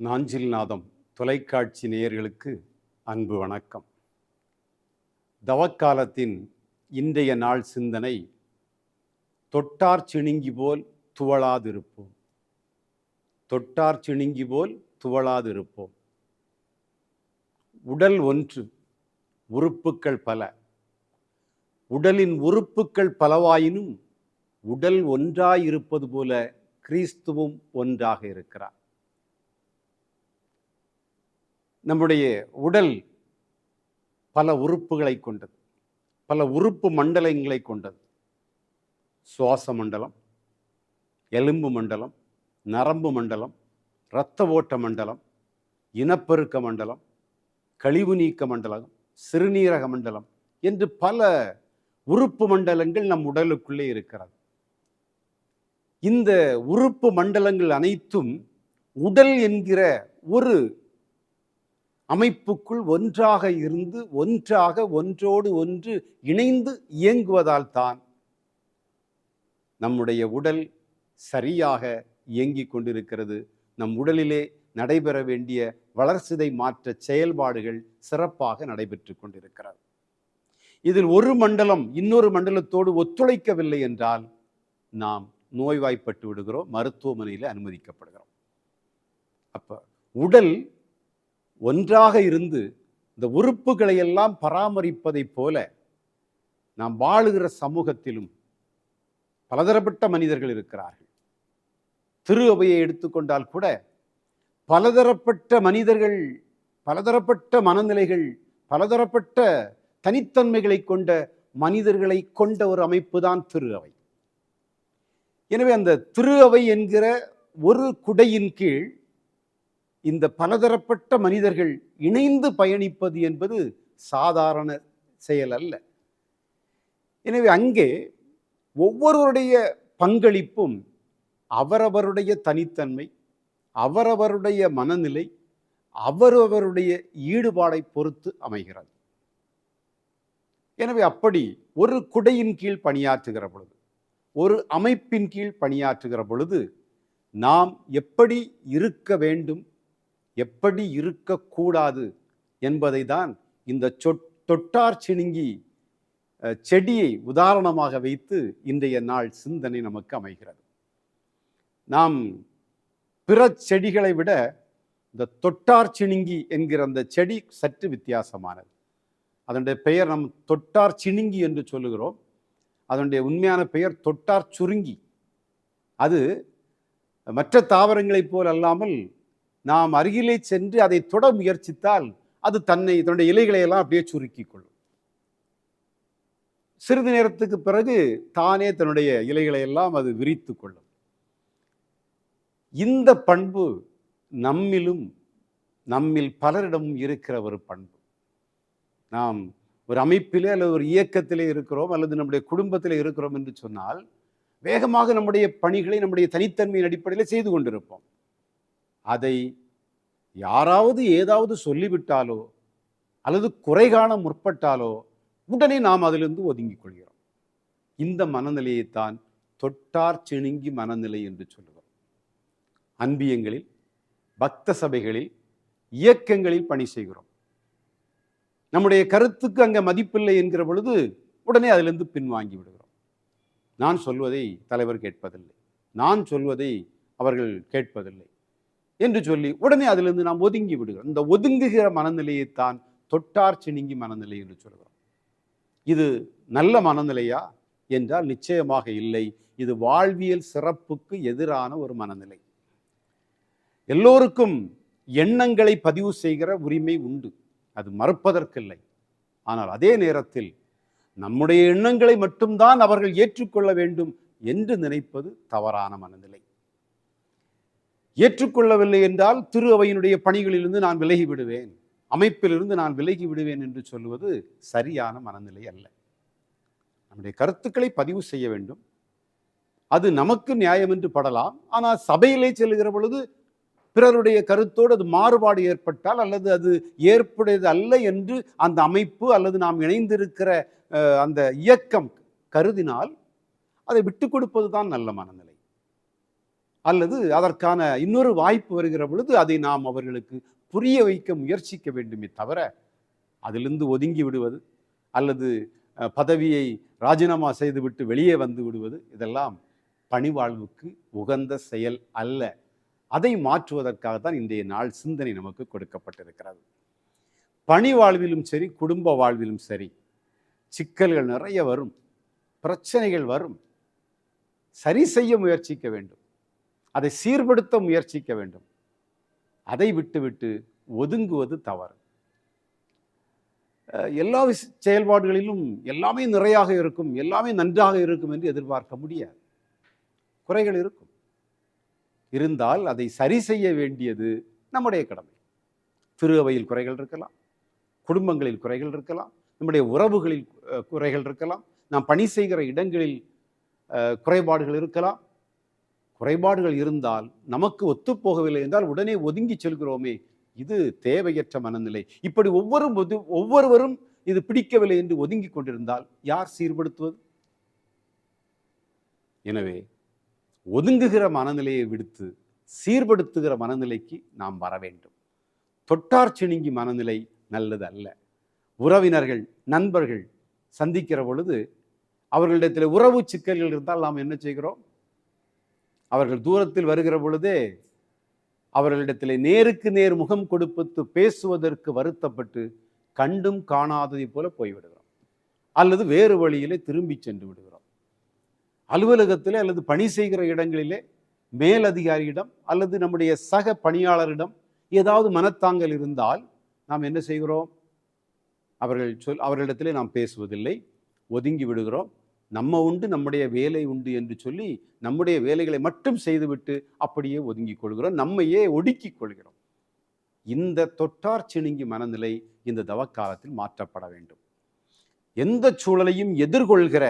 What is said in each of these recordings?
நாஞ்சில்நாதம் தொலைக்காட்சி நேயர்களுக்கு அன்பு வணக்கம். தவக்காலத்தின் இன்றைய நாள் சிந்தனை தொட்டார் சிணுங்கி போல் துவளாதிருப்போம். தொட்டார் சிணுங்கி போல் துவளாதிருப்போம். உடல் ஒன்று உறுப்புக்கள் பல. உடலின் உறுப்புக்கள் பலவாயினும் உடல் ஒன்றாயிருப்பது போல கிறிஸ்துவும் ஒன்றாக இருக்கிறார். நம்முடைய உடல் பல உறுப்புகளை கொண்டது. பல உறுப்பு மண்டலங்களை கொண்டது. சுவாச மண்டலம் எலும்பு மண்டலம் நரம்பு மண்டலம் இரத்த ஓட்ட மண்டலம் இனப்பெருக்க மண்டலம் கழிவு நீக்க மண்டலம் சிறுநீரக மண்டலம் என்று பல உறுப்பு மண்டலங்கள் நம் உடலுக்குள்ளே இருக்கிறது. இந்த உறுப்பு மண்டலங்கள் அனைத்தும் உடல் என்கிற ஒரு அமைப்புக்குள் ஒன்றாக இருந்து ஒன்றாக ஒன்றோடு ஒன்று இணைந்து இயங்குவதால் தான் நம்முடைய உடல் சரியாக இயங்கிக் கொண்டிருக்கிறது. நம் உடலிலே நடைபெற வேண்டிய வளர்சிதை மாற்ற செயல்பாடுகள் சிறப்பாக நடைபெற்று கொண்டிருக்கிறது. இதில் ஒரு மண்டலம் இன்னொரு மண்டலத்தோடு ஒத்துழைக்கவில்லை என்றால் நாம் நோய்வாய்ப்பட்டு விடுகிறோம் மருத்துவமனையில் அனுமதிக்கப்படுகிறோம். அப்போ உடல் ஒன்றாக இருந்து இந்த உறுப்புகளை எல்லாம் பராமரிப்பதைப் போல நாம் வாழுகிற சமூகத்திலும் பலதரப்பட்ட மனிதர்கள் இருக்கிறார்கள். திரு அவையை எடுத்துக்கொண்டால் கூட பலதரப்பட்ட மனிதர்கள் பலதரப்பட்ட மனநிலைகள் பலதரப்பட்ட தனித்தன்மைகளை கொண்ட மனிதர்களை கொண்ட ஒரு அமைப்பு தான் திரு அவை. எனவே அந்த திரு அவை என்கிற ஒரு குடையின் கீழ் இந்த பலதரப்பட்ட மனிதர்கள் இணைந்து பயணிப்பது என்பது சாதாரண செயல் அல்ல. எனவே அங்கே ஒவ்வொருவருடைய பங்களிப்பும் அவரவருடைய தனித்தன்மை அவரவருடைய மனநிலை அவரவருடைய ஈடுபாடை பொறுத்து அமைகிறது. எனவே அப்படி ஒரு குடையின் கீழ் பணியாற்றுகிற பொழுது ஒரு அமைப்பின் கீழ் பணியாற்றுகிற பொழுது நாம் எப்படி இருக்க வேண்டும் எப்படி இருக்கக்கூடாது என்பதை தான் இந்த சொட் தொட்டார் சிணுங்கி செடியை உதாரணமாக வைத்து இன்றைய நாள் சிந்தனை நமக்கு அமைகிறது. நாம் பிற செடிகளை விட இந்த தொட்டார் சிணுங்கி என்கிற அந்த செடி சற்று வித்தியாசமானது. அதனுடைய பெயர் நம் தொட்டார் சிணுங்கி என்று சொல்லுகிறோம். அதனுடைய உண்மையான பெயர் தொட்டார் சுருங்கி. அது மற்ற தாவரங்களைப் போல் அல்லாமல் நாம் அருகிலே சென்று அதை தொட முயற்சித்தால் அது தன்னை தன்னுடைய இலைகளை எல்லாம் அப்படியே சுருக்கிக் கொள்ளும் சிறிது நேரத்துக்கு பிறகு தானே தன்னுடைய இலைகளை எல்லாம் அது விரித்து கொள்ளும் இந்த பண்பு நம்மிலும் நம்மில் பலரிடமும் இருக்கிற ஒரு பண்பு. நாம் ஒரு அமைப்பிலே அல்லது ஒரு இயக்கத்திலே இருக்கிறோம் அல்லது நம்முடைய குடும்பத்திலே இருக்கிறோம் என்று சொன்னால் வேகமாக நம்முடைய பணிகளை நம்முடைய தனித்தன்மையின் அடிப்படையில் செய்து கொண்டிருப்போம். அதை யாராவது ஏதாவது சொல்லிவிட்டாலோ அல்லது குறை காண முற்பட்டாலோ உடனே நாம் அதிலிருந்து ஒதுங்கிக் கொள்கிறோம். இந்த மனநிலையைத்தான் தொட்டார் சிணுங்கி மனநிலை என்று சொல்லுவோம். அன்பியங்களில் பக்த சபைகளில் இயக்கங்களில் பணி செய்கிறோம். நம்முடைய கருத்துக்கு அங்கே மதிப்பில்லை என்கிற பொழுது உடனே அதிலிருந்து பின்வாங்கி விடுகிறோம். நான் சொல்வதை தலைவர் கேட்பதில்லை. நான் சொல்வதை அவர்கள் கேட்பதில்லை. என்று சொல்லி உடனே அதிலிருந்து நாம் ஒதுங்கி விடுகிறோம். இந்த ஒதுங்குகிற மனநிலையைத்தான் தொட்டார் சிணுங்கி மனநிலை என்று சொல்கிறோம். இது நல்ல மனநிலையா? என்றால் நிச்சயமாக இல்லை. இது வாழ்வியல் சிறப்புக்கு எதிரான ஒரு மனநிலை. எல்லோருக்கும் எண்ணங்களை பதிவு செய்கிற உரிமை உண்டு. அது மறுப்பதற்கில்லை. ஆனால் அதே நேரத்தில் நம்முடைய எண்ணங்களை மட்டும்தான் அவர்கள் ஏற்றுக்கொள்ள வேண்டும் என்று நினைப்பது தவறான மனநிலை. ஏற்றுக்கொள்ளவில்லை என்றால் திரு அவையினுடைய பணிகளிலிருந்து நான் விலகி விடுவேன் அமைப்பிலிருந்து நான் விலகி விடுவேன் என்று சொல்வது சரியான மனநிலை அல்ல. நம்முடைய கருத்துக்களை பதிவு செய்ய வேண்டும். அது நமக்கு நியாயம் என்று படலாம். ஆனால் சபையிலே செல்கிற பொழுது பிறருடைய கருத்தோடு அது மாறுபாடு ஏற்பட்டால் அல்லது அது ஏற்புடையது அல்ல என்று அந்த அமைப்பு அல்லது நாம் இணைந்திருக்கிற அந்த இயக்கம் கருதினால் அதை விட்டு கொடுப்பது தான் நல்ல மனநிலை. அல்லது அதற்கான இன்னொரு வாய்ப்பு வருகிற பொழுது அதை நாம் அவர்களுக்கு புரிய வைக்க முயற்சிக்க வேண்டுமே தவிர அதிலிருந்து ஒதுங்கி விடுவது அல்லது பதவியை ராஜினாமா செய்துவிட்டு வெளியே வந்து விடுவது இதெல்லாம் பணிவாழ்வுக்கு உகந்த செயல் அல்ல. அதை மாற்றுவதற்காக தான் இன்றைய நாள் சிந்தனை நமக்கு கொடுக்கப்பட்டிருக்கிறது. பணி வாழ்விலும் சரி குடும்ப வாழ்விலும் சரி சிக்கல்கள் நிறைய வரும் பிரச்சனைகள் வரும். சரி செய்ய முயற்சிக்க வேண்டும். அதை சீர்படுத்த முயற்சிக்க வேண்டும். அதை விட்டுவிட்டு ஒதுங்குவது தவறு. அஹ் எல்லா விஷ- செயல்பாடுகளிலும் எல்லாமே நிறையாக இருக்கும் எல்லாமே நன்றாக இருக்கும் என்று எதிர்பார்க்க முடியாது. குறைகள் இருக்கும். இருந்தால் அதை சரி செய்ய வேண்டியது நம்முடைய கடமை. திரு அவையில் குறைகள் இருக்கலாம் குடும்பங்களில் குறைகள் இருக்கலாம் நம்முடைய உறவுகளில் குறைகள் இருக்கலாம் நாம் பணி செய்கிற இடங்களில் அஹ், குறைபாடுகள் இருக்கலாம் குறைபாடுகள் இருந்தால் நமக்கு ஒத்துப்போகவில்லை என்றால் உடனே ஒதுங்கி செல்கிறோமே. இது தேவையற்ற மனநிலை. இப்படி ஒவ்வொரு ஒவ்வொருவரும் இது பிடிக்கவில்லை என்று ஒதுங்கி கொண்டிருந்தால் யார் சீர்படுத்துவது? எனவே ஒதுங்குகிற மனநிலையை விடுத்து சீர்படுத்துகிற மனநிலைக்கு நாம் வர வேண்டும். தொட்டார் சிணுங்கி மனநிலை நல்லது அல்ல உறவினர்கள் நண்பர்கள் சந்திக்கிற பொழுது அவர்களிடத்தில் உறவு சிக்கல்கள் இருந்தால் நாம் என்ன செய்கிறோம்? அவர்கள் தூரத்தில் வருகிற பொழுதே அவர்களிடத்திலே நேருக்கு நேர் முகம் கொடுப்பத்து பேசுவதற்கு வருத்தப்பட்டு கண்டும் காணாததை போல போய்விடுகிறோம். அல்லது வேறு வழியிலே திரும்பி சென்று விடுகிறோம். அலுவலகத்திலே அல்லது பணி செய்கிற இடங்களிலே மேலதிகாரியிடம் அல்லது நம்முடைய சக பணியாளரிடம் ஏதாவது மனத்தாங்கல் இருந்தால் நாம் என்ன செய்கிறோம்? அவர்கள் சொல் அவர்களிடத்திலே நாம் பேசுவதில்லை. ஒதுங்கி விடுகிறோம். நம்ம உண்டு நம்முடைய வேலை உண்டு என்று சொல்லி நம்முடைய வேலைகளை மட்டும் செய்துவிட்டு அப்படியே ஒதுங்கிக் கொள்கிறோம். நம்மையே ஒடுக்கிக் கொள்கிறோம். இந்த தொட்டார் சிணுங்கி மனநிலை இந்த தவக்காலத்தில் மாற்றப்பட வேண்டும். எந்த சூழலையும் எதிர்கொள்கிற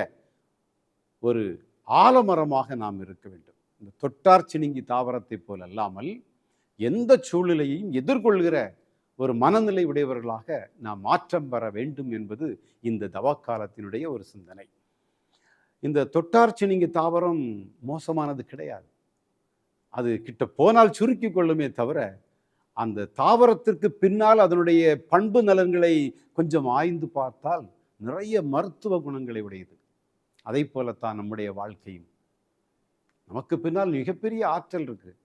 ஒரு ஆலமரமாக நாம் இருக்க வேண்டும். இந்த தொட்டார் சிணுங்கி தாவரத்தை போல் அல்லாமல் எந்த சூழ்நிலையையும் எதிர்கொள்கிற ஒரு மனநிலை உடையவர்களாக நாம் மாற்றம் பெற வேண்டும் என்பது இந்த தவக்காலத்தினுடைய ஒரு சிந்தனை. இந்த தொட்டார்ச்சினிங்க தாவரம் மோசமானது கிடையாது. அது கிட்ட போனால் சுருக்கி கொள்ளுமே தவிர அந்த தாவரத்திற்கு பின்னால் அதனுடைய பண்பு நலன்களை கொஞ்சம் ஆய்ந்து பார்த்தால் நிறைய மருத்துவ குணங்களை உடையது. அதை போலத்தான் நம்முடைய வாழ்க்கையும். நமக்கு பின்னால் மிகப்பெரிய ஆற்றல் இருக்குது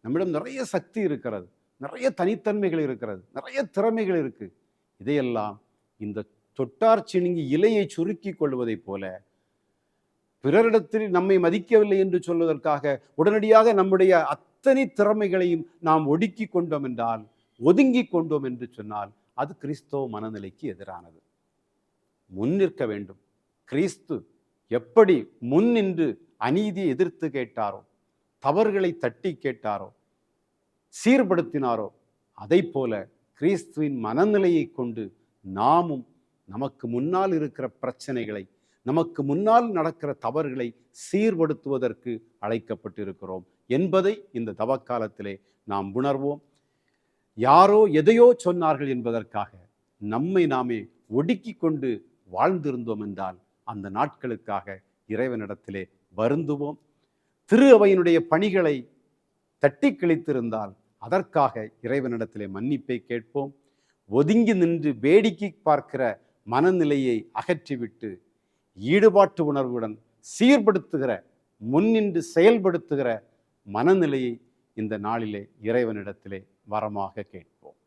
நம்மிடம் நிறைய சக்தி இருக்கிறது. நிறைய தனித்தன்மைகள் இருக்கிறது. நிறைய திறமைகள் இருக்குது இதையெல்லாம் இந்த தொட்டார் சிணுங்கி இலையை சுருக்கி கொள்வதைப் போல பிறரிடத்தில் நம்மை மதிக்கவில்லை என்று சொல்வதற்காக உடனடியாக நம்முடைய அத்தனை திறமைகளையும் நாம் ஒடுக்கி கொண்டோம் என்றால் ஒதுங்கி கொண்டோம் என்று சொன்னால் அது கிறிஸ்தவ மனநிலைக்கு எதிரானது. முன்னிற்க வேண்டும். கிறிஸ்து எப்படி முன் நின்று அநீதியை எதிர்த்து கேட்டாரோ தவறுகளை தட்டி கேட்டாரோ சீர்படுத்தினாரோ அதை போல கிறிஸ்துவின் மனநிலையை கொண்டு நாமும் நமக்கு முன்னால் இருக்கிற பிரச்சனைகளை நமக்கு முன்னால் நடக்கிற தவறுகளை சீர்படுத்துவதற்கு அழைக்கப்பட்டிருக்கிறோம் என்பதை இந்த தவக்காலத்திலே நாம் உணர்வோம். யாரோ எதையோ சொன்னார்கள் என்பதற்காக நம்மை நாமே ஒடுக்கி கொண்டு வாழ்ந்திருந்தோம் என்றால் அந்த நாட்களுக்காக இறைவனிடத்திலே வருந்துவோம். திரு அவையினுடைய பணிகளை தட்டி கழித்திருந்தால் அதற்காக இறைவனிடத்திலே மன்னிப்பை கேட்போம். ஒதுங்கி நின்று வேடிக்கை பார்க்கிற மனநிலையை அகற்றிவிட்டு ஈடுபாட்டு உணர்வுடன் சீர்படுத்துகிற முன்னின்று செயல்படுத்துகிற மனநிலையை இந்த நாளிலே இறைவனிடத்திலே வரமாக கேட்போம்.